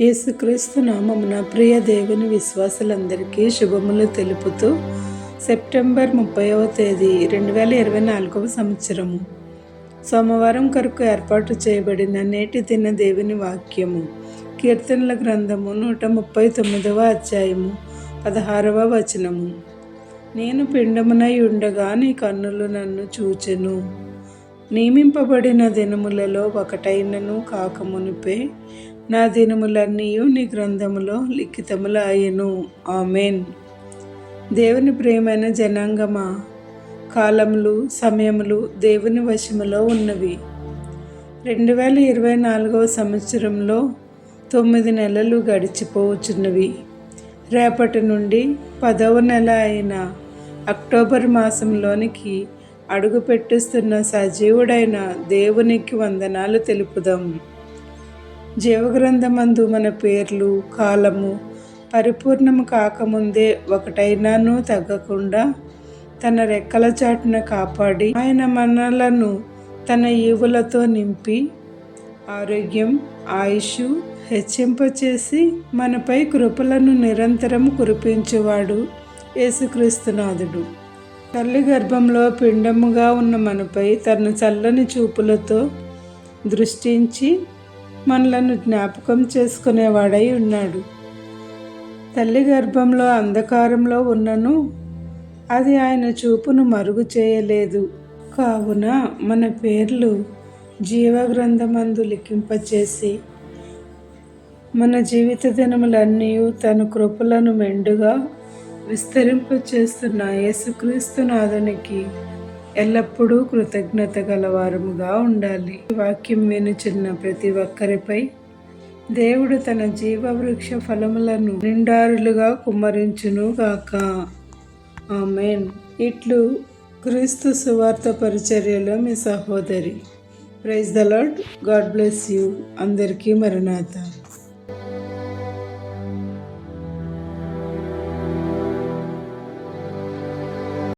యేసుక్రీస్తు నామమున ప్రియ దేవుని విశ్వాసులందరికీ శుభములు తెలుపుతూ సెప్టెంబర్ ముప్పైవ తేదీ రెండు వేల ఇరవై నాలుగవ సంవత్సరము. సోమవారం కొరకు ఏర్పాటు చేయబడిన నేటి దిన దేవుని వాక్యము. కీర్తనల గ్రంథము నూట ముప్పై తొమ్మిదవ అధ్యాయము పదహారవ వచనము. నేను పిండమునై ఉండగా నీ కన్నులు నన్ను చూచెను. నియమింపబడిన దినములలో ఒకటైనను కాకమునిపే నా దినములన్నీ నీ గ్రంథములో లిఖితములు ఆమెన్. దేవుని ప్రేమైన జనాంగమా కాలములు సమయములు దేవుని వశములో ఉన్నవి. రెండు వేల ఇరవై నాలుగవ సంవత్సరంలో తొమ్మిది నెలలు గడిచిపోవచ్చున్నవి. రేపటి నుండి పదవ నెల అయిన అక్టోబర్ మాసంలోనికి అడుగుపెట్టిస్తున్న సజీవుడైన దేవునికి వందనాలు తెలుపుదాం. జీవగ్రంథమందు మన పేర్లు కాలము పరిపూర్ణము కాకముందే ఒకటైనాను తగ్గకుండా తన రెక్కల చాటున కాపాడి ఆయన మనలను తన ఈవులతో నింపి ఆరోగ్యం ఆయుష్ హెచ్చింపచేసి మనపై కృపలను నిరంతరం కురిపించేవాడు యేసుక్రీస్తునాథుడు. తల్లి గర్భంలో పిండముగా ఉన్న మనపై తన చల్లని చూపులతో దృష్టించి మనలను జ్ఞాపకం చేసుకునేవాడై ఉన్నాడు. తల్లి గర్భంలో అంధకారంలో ఉన్నను అది ఆయన చూపును మరుగు చేయలేదు. కావున మన పేర్లు జీవగ్రంథమందు లిఖింపచేసి మన జీవిత దినములన్నీ తన కృపలను మెండుగా విస్తరింపచేస్తున్న యేసుక్రీస్తు నాథునికి ఎల్లప్పుడూ కృతజ్ఞత గలవారముగా ఉండాలి. వాక్యం వినుచున్న ప్రతి ఒక్కరిపై దేవుడు తన జీవవృక్ష ఫలములను నిండారులుగా కుమ్మరించును గాక. ఆమెన్. ఇట్లు క్రీస్తు సువార్త పరిచర్యలో మీ సహోదరి. Praise the lord God bless you. అందరికీ మరణాత